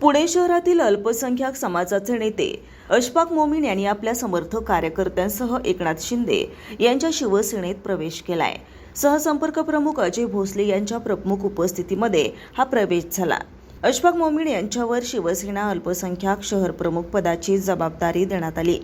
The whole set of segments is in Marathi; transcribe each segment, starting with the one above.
पुणे शहरातील अल्पसंख्याक समाजाचे नेते अशफाक मोमीन यांनी आपल्या समर्थक कार्यकर्त्यांसह एकनाथ शिंदे यांच्या शिवसेनेत प्रवेश केलाय. सहसंपर्क प्रमुख अजय भोसले यांच्या प्रमुख उपस्थितीमध्ये हा प्रवेश झाला. अशफाक मोमीन यांच्यावर शिवसेना अल्पसंख्याक शहर प्रमुख पदाची जबाबदारी देण्यात आली.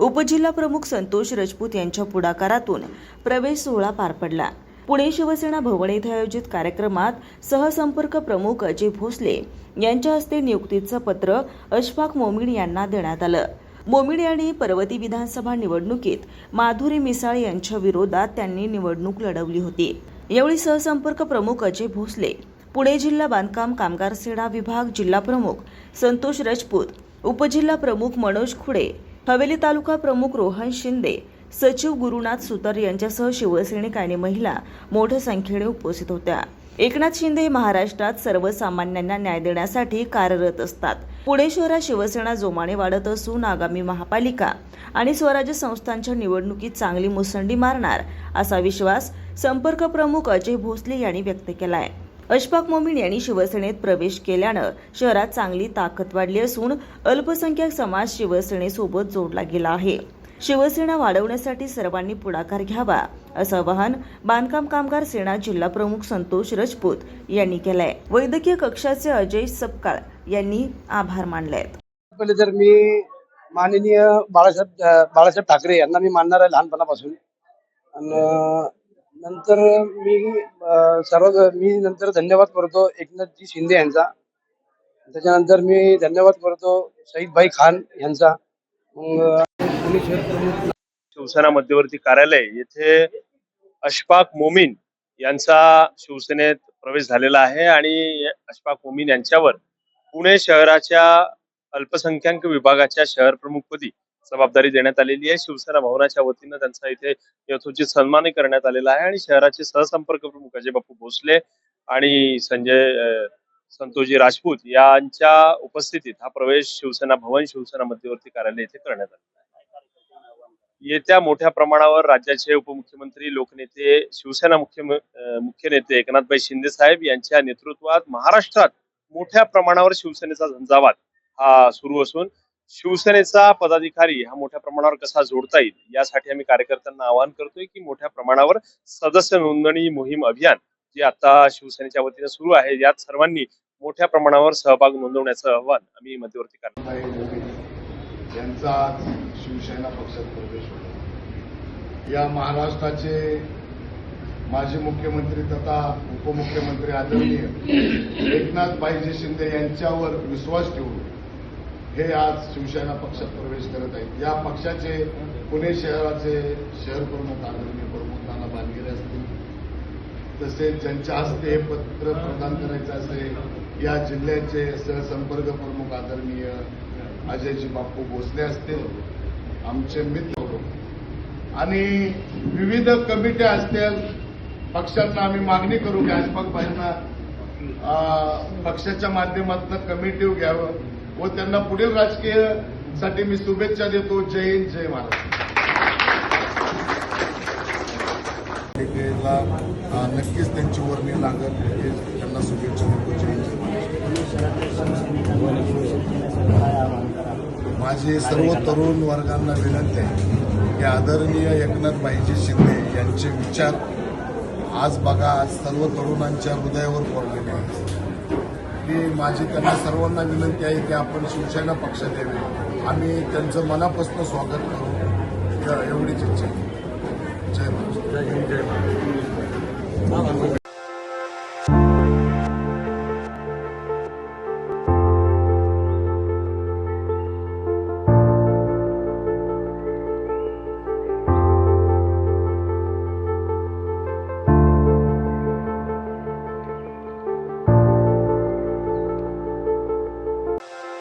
उपजिल्हा प्रमुख संतोष राजपूत यांच्या पुढाकारातून प्रवेश सोहळा पार पडला. पुणे शिवसेना भवन येथे आयोजित कार्यक्रमात सहसंपर्क प्रमुख अजय भोसले यांच्या हस्ते नियुक्तीचं पत्र अशफाक मोमीन यांना देण्यात आलं. मोमीन यांनी पर्वती विधानसभा निवडणुकीत माधुरी मिसाळ यांच्या विरोधात त्यांनी निवडणूक लढवली होती. यावेळी सहसंपर्क प्रमुख अजय भोसले पुणे जिल्हा बांधकाम कामगार सेना विभाग जिल्हा प्रमुख संतोष राजपूत उपजिल्हा प्रमुख मनोज खुडे हवेली तालुका प्रमुख रोहन शिंदे सचिव गुरुनाथ सुतार यांच्यासह शिवसैनिक आणि महिला मोठ्या संख्येने उपस्थित होत्या. एकनाथ शिंदे हे महाराष्ट्रात सर्वसामान्यांना न्याय देण्यासाठी कार्यरत असतात. पुणे शहरात शिवसेना जोमाने वाढत असून आगामी महापालिका आणि स्वराज्य संस्थांच्या निवडणुकीत चांगली मुसंडी मारणार असा विश्वास संपर्क प्रमुख अजय भोसले यांनी व्यक्त केलाय. अशफाक मोमीन यांनी शिवसेनेत प्रवेश केल्यानं शहरात चांगली ताकद वाढली असून अल्पसंख्याक समाज शिवसेनेसोबत जोडला गेला आहे. शिवसेना वाढवण्यासाठी सर्वांनी पुढाकार घ्यावा असं आवाहन बांधकाम कामगार सेना जिल्हा प्रमुख संतोष राजपूत यांनी केलंय. वैद्यकीय कक्षाचे अजय सपकाळ यांनी आभार मानले आहेत पहिले तर मी माननीय बाळासाहेब बाळासाहेब ठाकरे यांना मी मानणार आहे लहानपणापासून. नंतर मी सर्व मी नंतर धन्यवाद करतो एकनाथजी शिंदे यांचा. त्याच्यानंतर मी धन्यवाद करतो शहीदभाई खान यांचा. मग पुणे शहर प्रमुख शिवसेना मध्यवर्ती कार्यालय येथे अशफाक मोमीन यांचा शिवसेनेत प्रवेश झालेला आहे आणि अशफाक मोमीन यांच्यावर पुणे शहराच्या अल्पसंख्याक विभागाच्या शहर प्रमुखपदी जबाबदारी देण्यात आलेली आहे. शिवसेना भवनाच्या वतीनं त्यांचा इथे यथोचित सन्मानही करण्यात आलेला आहे आणि शहराचे सहसंपर्क प्रमुख अजय बापू भोसले आणि संजय संतोषजी राजपूत यांच्या उपस्थितीत हा प्रवेश शिवसेना भवन शिवसेना मध्यवर्ती कार्यालय येथे करण्यात आला येत्या मोठ्या प्रमाणावर राज्याचे उपमुख्यमंत्री लोकनेते शिवसेना मुख्य मुख्य नेते एकनाथभाई शिंदे साहेब यांच्या नेतृत्वात महाराष्ट्रात मोठ्या प्रमाणावर शिवसेनेचा झंझावात हा सुरू असून शिवसेनेचा पदाधिकारी हा मोठ्या प्रमाणावर कसा जोडता येईल यासाठी आम्ही कार्यकर्त्यांना आवाहन करतोय की मोठ्या प्रमाणावर सदस्य नोंदणी मोहीम अभियान जे आता शिवसेनेच्या वतीने सुरू आहे यात सर्वांनी मोठ्या प्रमाणावर सहभाग नोंदवण्याचं आवाहन आम्ही मध्यवर्ती करतो भाई मोदी प्रवेश होता. या महाराष्ट्राचे माजी मुख्यमंत्री तथा उपमुख्यमंत्री आदरणीय एकनाथभाईजी शिंदे यांच्यावर विश्वास ठेवून हे आज शिवसेना पक्षात प्रवेश करत आहेत. या पक्षाचे पुणे शहराचे शहर प्रमुख आदरणीय प्रमुख नाना बांधगिरे असतील तसेच ज्यांच्या हस्ते हे पत्र प्रदान करायचं असेल या जिल्ह्याचे सहसंपर्क प्रमुख आदरणीय अजयजी बापू भोसले असतील आमचे मित्र. आणि विविध कमिट्या असतील पक्षांना आम्ही मागणी करू की अं, पक्षाच्या माध्यमातून कमिटी घ्यावं व त्यांना पुढील राजकीयसाठी मी शुभेच्छा देतो. जय हिंद जय महाराष्ट्र. नक्कीच त्यांची वर्णी लागत हे त्यांना शुभेच्छा देतो. जय हिंद, जय महाराष्ट्र. माझी सर्व तरुण वर्गांना विनंती आहे की आदरणीय एकनाथ भाईजी शिंदे यांचे विचार आज बघा आज सर्व तरुणांच्या हृदयावर पडलेले आहेत. की माझी त्यांना सर्वांना विनंती आहे की आपण शिवसेना पक्षात यावे आम्ही त्यांचं मनापासून स्वागत करू. एवढीच इच्छा आहे.